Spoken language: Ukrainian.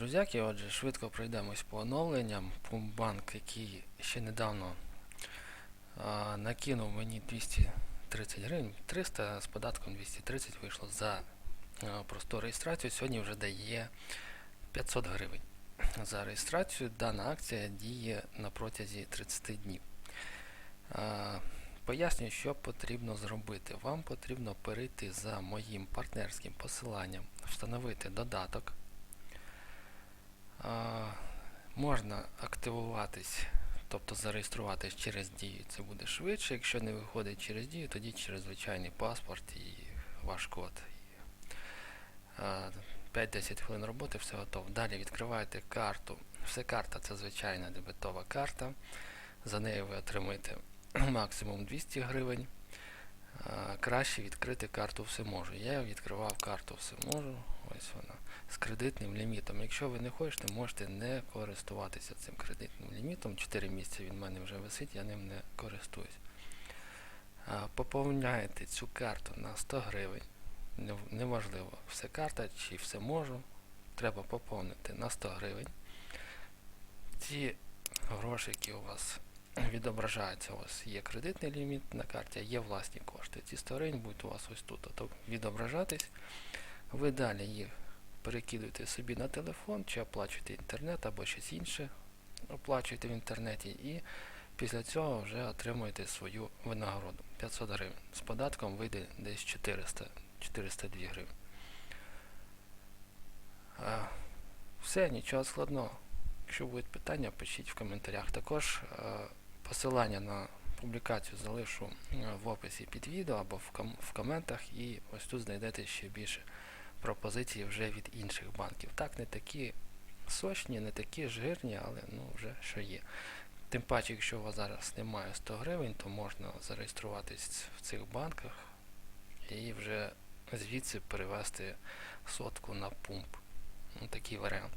Друзяки, отже, швидко пройдемось по оновленням. Пумбанк, який ще недавно а, накинув мені 230 гривень, 300 з податком 230 вийшло за а, просту реєстрацію. Сьогодні вже дає 500 гривень. За реєстрацію дана акція діє на протязі 30 днів. А, Пояснюю, що потрібно зробити. Вам потрібно перейти за моїм партнерським посиланням, встановити додаток. Можна активуватись, тобто зареєструватись через дію. Це буде швидше. Якщо не виходить через дію, тоді через звичайний паспорт і ваш код. 5-10 хвилин роботи, все готово. Далі відкриваєте карту. Все карта це звичайна дебетова карта. За нею ви отримаєте максимум 200 гривень. Краще відкрити карту все можу. Я відкривав карту все можу. Ось вона з кредитним лімітом. Якщо ви не хочете, можете не користуватися цим кредитним лімітом. 4 місяці він в мене вже висить, я ним не користуюсь. Поповняєте цю карту на 100 гривень. Неважливо, все карта чи все можу. Треба поповнити на 100 гривень. Ці гроші, які у вас відображаються, у вас є кредитний ліміт на карті, а є власні кошти. Ці 100 гривень будуть у вас ось тут ото відображатись. Ви далі їх перекидуєте собі на телефон, чи оплачуєте інтернет або щось інше оплачуєте в інтернеті, і після цього вже отримуєте свою винагороду 500 гривень. З податком вийде десь 400 402 гривень. А, все, нічого складного. Якщо будуть питання, пишіть в коментарях. Також посилання на публікацію залишу в описі під відео або в коментах, і ось тут знайдете ще більше пропозицій вже від інших банків. Так, не такі сочні, не такі жирні, але ну вже що є. Тим паче, якщо у вас зараз немає 100 гривень, то можна зареєструватись в цих банках і вже звідси перевести сотку на пумп. Ну, такий варіант.